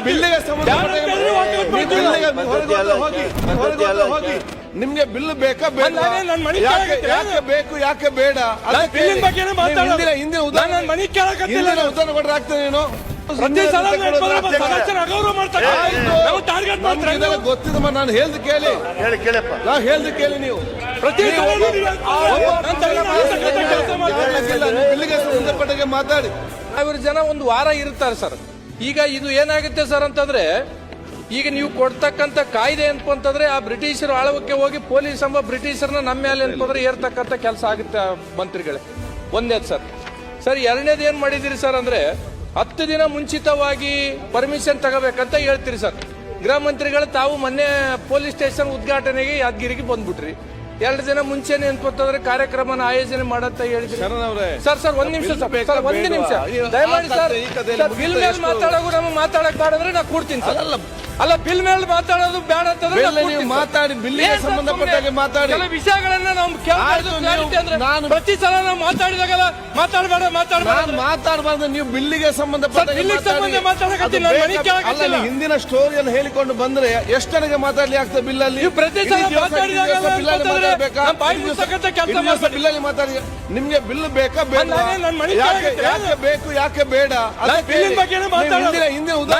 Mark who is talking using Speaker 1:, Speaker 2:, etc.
Speaker 1: ಬಿಲ್ಲಿಗೆ ಹೋಗಿ, ನಿಮ್ಗೆ ಬಿಲ್ ಬೇಕಾ ಬೇಡ ಯಾಕೆ ಬೇಕು ಯಾಕೆ ಬೇಡ. ಹಿಂದಿನ ಹಿಂದಿನ ಉದಾಹರಣೆ
Speaker 2: ನಾನು ಮನೆ
Speaker 1: ಉದಾಹರಣೆ ಕೊಟ್ಟರೆ ಆಗ್ತದೆ ನೀನು ಇದೆಲ್ಲ ನಾನು ಹೇಳ್ದು ಕೇಳಿ
Speaker 3: ಹೇಳಿ ಕೇಳಪ್ಪ
Speaker 1: ನಾ ಹೇಳ್ದು ಕೇಳಿ ನೀವು ಸಂಬಂಧಪಟ್ಟಾಗೆ ಮಾತಾಡಿ
Speaker 4: ಸಾವಿರ ಜನ ಒಂದು ವಾರ ಇರ್ತಾರೆ ಸರ್ ಈಗ ಇದು ಏನಾಗುತ್ತೆ ಸರ್ ಅಂತಂದ್ರೆ, ಈಗ ನೀವು ಕೊಡ್ತಕ್ಕಂತ ಕಾಯ್ದೆ ಅಂತಂದ್ರೆ ಆ ಬ್ರಿಟಿಷರು ಆಳವಕ್ಕೆ ಹೋಗಿ ಪೊಲೀಸ್ ಎಂಬ ಬ್ರಿಟಿಷರ್ನ ನಮ್ಮ ಮೇಲೆ ಅಂತಂದ್ರೆ ಏರ್ತಕ್ಕಂಥ ಕೆಲಸ ಆಗುತ್ತೆ ಮಂತ್ರಿಗಳೇ. ಒಂದೇದು ಸರ್. ಸರ್, ಎರಡನೇದು ಏನ್ ಮಾಡಿದಿರಿ ಸರ್ ಅಂದ್ರೆ, ಹತ್ತು ದಿನ ಮುಂಚಿತವಾಗಿ ಪರ್ಮಿಷನ್ ತಗೋಬೇಕಂತ ಹೇಳ್ತೀರಿ ಸರ್. ಗೃಹ ಮಂತ್ರಿಗಳು ತಾವು ಮೊನ್ನೆ ಪೊಲೀಸ್ ಸ್ಟೇಷನ್ ಉದ್ಘಾಟನೆಗೆ ಯಾದಗಿರಿಗೆ ಬಂದ್ಬಿಟ್ರಿ. ಎರಡು ದಿನ ಮುಂಚೆ ನೆನ್ಪತ್ತಾದ್ರೆ ಕಾರ್ಯಕ್ರಮನ ಆಯೋಜನೆ ಮಾಡಂತ ಹೇಳಿದ್ರಿ. ಸರ್ ಸರ್ ಒಂದ್ ನಿಮಿಷ ಸರ್ ಸರ್ ಒಂದ್ ನಿಮಿಷ. ದಯಮಾಡಿ ಸರ್ ಬಿಲ್ ಮೇಲೆ? ಮಾತಾಡೋದು ನಮಗೆ ಮಾತಾಡಕ್ ಬಾರ್ದ್ರೆ ನಾ ಕೊಡ್ತೀನಿ ಸರ್.
Speaker 1: ಅಲ್ಲ.
Speaker 4: ಬಿಲ್ ಮೇಲೆ ಮಾತಾಡೋದು ಬೇಡ ಅಂತಂದ್ರೆ
Speaker 1: ನೀವು ಮಾತಾಡಿ, ಬಿಲ್ಲಿಗೆ ಸಂಬಂಧಪಟ್ಟ ಹಾಗೆ ಮಾತಾಡಿ.
Speaker 4: ಕೆಲ ವಿಷಯಗಳನ್ನ ನಾವು
Speaker 1: ನೀವು- ನಾನು-
Speaker 4: ಪ್ರತಿ ಸಲ ನಾವು ಮಾತಾಡಿದಾಗಲ್ಲ ಮಾತಾಡಬೇಡ ಮಾತಾಡಬೇಡ
Speaker 1: ನಾನು ಮಾತಾಡಬಾರ್ದು ನೀವು ಬಿಲ್ಲಿಗೆ ಸಂಬಂಧಪಟ್ಟ
Speaker 4: ಬಿಲ್ಲಿಗೆ ಸಂಬಂಧ ಮಾತಾಡಕತ್ತೀನಿ, ನಾನು ಮನೆ ಕೇಳಕತ್ತಿಲ್ಲ.
Speaker 1: ಅಲ್ಲ ಹಿಂದಿನ ಸ್ಟೋರಿಯನ್ನು ಹೇಳಿಕೊಂಡು ಬಂದ್ರೆ ಎಷ್ಟು ಜನಕ್ಕೆ ಮಾತಾಡ್ಲಿ ಆಗ್ತದೆ ಬಿಲ್ಲಲ್ಲಿ?
Speaker 4: ನೀವು ಪ್ರತಿ ಸಲ ಮಾತಾಡಿದಾಗ ಮಾತಾಡಿದ್ರೆ ಬಾಯಿ ಮುಚ್ಚತಕ್ಕಂಥ ಕೆಲಸ
Speaker 1: ದಿವಸ ಬಿಲ್ಲಲ್ಲಿ ಮಾತಾಡಿ. ನಿಮ್ಗೆ ಬಿಲ್ ಬೇಕಾ ಬೇಡ? ಯಾಕೆ ಯಾಕೆ ಬೇಕು ಯಾಕೆ ಬೇಡ. ಹಿಂದಿನ ಉದಾಹರಣೆ